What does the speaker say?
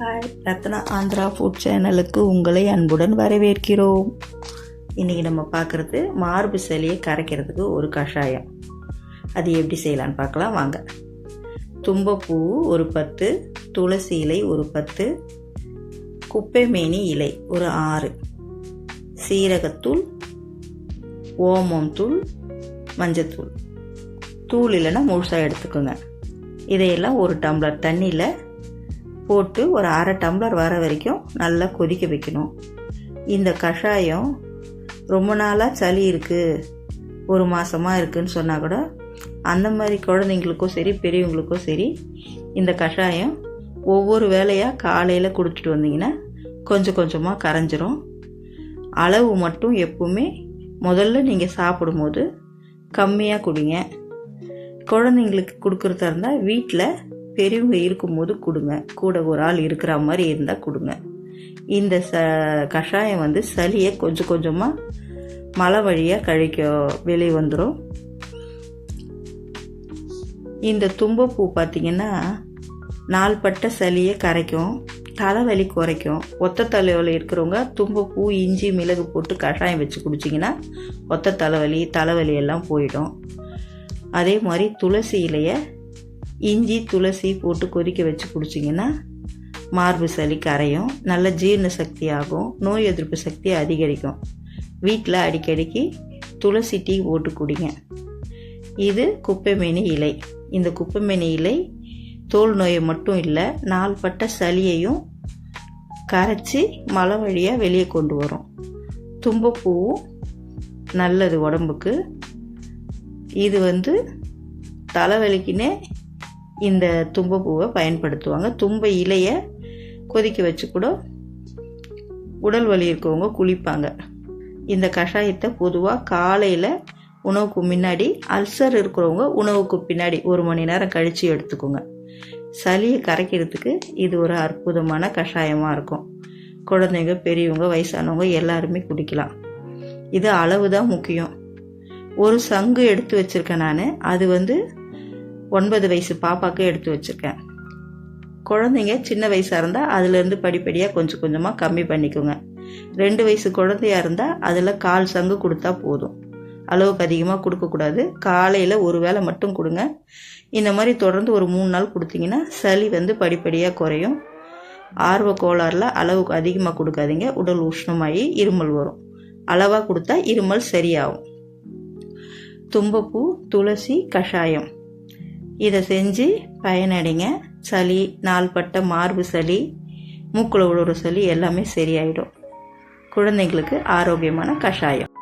Hi Ratna Andhra food சேனலுக்கு உங்களை அன்புடன் வரவேற்கிறோம். இன்றைக்கி நம்ம பார்க்குறது மார்பு சளியை கரைக்கிறதுக்கு ஒரு கஷாயம். அது எப்படி செய்யலான்னு பார்க்கலாம் வாங்க. தும்பப்பூ ஒரு பத்து துளசி இலை ஒரு பத்து குப்பைமேனி இலை ஒரு ஆறு சீரகத்தூள் ஓமம் தூள் மஞ்சத்தூள். தூள் இல்லைன்னா முழுசாக எடுத்துக்கோங்க. இதையெல்லாம் ஒரு டம்ளர் தண்ணியில் போட்டு ஒரு அரை டம்ளர் வர வரைக்கும் நல்லா கொதிக்க வைக்கணும். இந்த கஷாயம் ரொம்ப நாளாக சளி இருக்குது ஒரு மாதமாக இருக்குதுன்னு சொன்னால் கூட அந்த மாதிரி குழந்தைங்களுக்கும் சரி பெரியவங்களுக்கும் சரி இந்த கஷாயம் ஒவ்வொரு வேலையாக காலையில் கொடுத்துட்டு வந்தீங்கன்னா கொஞ்சம் கொஞ்சமாக கரைஞ்சிரும். அளவு மட்டும் எப்பவுமே முதல்ல நீங்கள் சாப்பிடும்போது கம்மியாக குடிங்க. குழந்தைங்களுக்கு கொடுக்குறதா இருந்தால் வீட்டில் பெரியவங்க இருக்கும்போது கொடுங்க. கூட ஒரு ஆள் இருக்கிற மாதிரி இருந்தால் கொடுங்க. இந்த ச கஷாயம் வந்து சளியை கொஞ்சம் கொஞ்சமாக மழை வழியாக கழிக்க வெளியே வந்துடும் இந்த தும்பப்பூ பார்த்திங்கன்னா நாள்பட்ட சளியை கரைக்கும் தலைவலி குறைக்கும். ஒத்த தலைவலி இருக்கிறவங்க தும்பப்பூ இஞ்சி மிளகு போட்டு கஷாயம் வச்சு குடிச்சிங்கன்னா ஒத்த தலைவலி தலைவலி எல்லாம் போயிடும். அதே மாதிரி துளசி இலையை இஞ்சி துளசி போட்டு கொதிக்க வச்சு குடிச்சிங்கன்னா மார்பு சளி கரையும் நல்ல ஜீரண சக்தி ஆகும் நோய் எதிர்ப்பு சக்தி அதிகரிக்கும். வீட்டில் அடிக்கடிக்கு துளசி டீ போட்டு குடிங்க. இது குப்பைமேனி இலை. இந்த குப்பைமேனி இலை தோல் நோயை மட்டும் இல்லை நாள்பட்ட சளியையும் கரைச்சி மலை வழியாக வெளியே கொண்டு வரும். தும்பப்பூவும் நல்லது உடம்புக்கு. இது வந்து தலைவலிக்குன்னே இந்த தும்பப்பூவை பயன்படுத்துவாங்க. தும்பை இலையை கொதிக்க வச்சு கூட உடல் வலி இருக்கவங்க குளிப்பாங்க. இந்த கஷாயத்தை பொதுவாக காலையில் உணவுக்கு முன்னாடி அல்சர் இருக்கிறவங்க உணவுக்கு பின்னாடி ஒரு மணி நேரம் கழித்து எடுத்துக்கோங்க. சளியை கரைக்கிறதுக்கு இது ஒரு அற்புதமான கஷாயமாக இருக்கும். குழந்தைங்க பெரியவங்க வயசானவங்க எல்லாருமே குடிக்கலாம். இது அளவு தான் முக்கியம். ஒரு சங்கு எடுத்து வச்சுருக்கேன் நான். அது வந்து ஒன்பது வயசு பாப்பாவுக்கு எடுத்து வச்சுருக்கேன். குழந்தைங்க சின்ன வயசாக இருந்தால் அதுலேருந்து படிப்படியாக கொஞ்சம் கொஞ்சமாக கம்மி பண்ணிக்கோங்க. ரெண்டு வயசு குழந்தையாக இருந்தால் அதில் கால் சங்கு கொடுத்தா போதும். அளவுக்கு அதிகமாக கொடுக்கக்கூடாது. காலையில் ஒரு வேளை மட்டும் கொடுங்க. இந்த மாதிரி தொடர்ந்து ஒரு மூணு நாள் கொடுத்தீங்கன்னா சளி வந்து படிப்படியாக குறையும். ஆர்வ கோளாறில் அளவுக்கு அதிகமாக கொடுக்காதீங்க. உடல் உஷ்ணமாகி இருமல் வரும். அளவாக கொடுத்தா இருமல் சரியாகும். தும்பப்பூ துளசி கஷாயம். இதை செஞ்சு பயனடைங்க. சளி நாள்பட்ட மார்பு சளி மூக்குல உழுவுற சளி எல்லாமே சரியாயிடும். குழந்தைங்களுக்கு ஆரோக்கியமான கஷாயம்.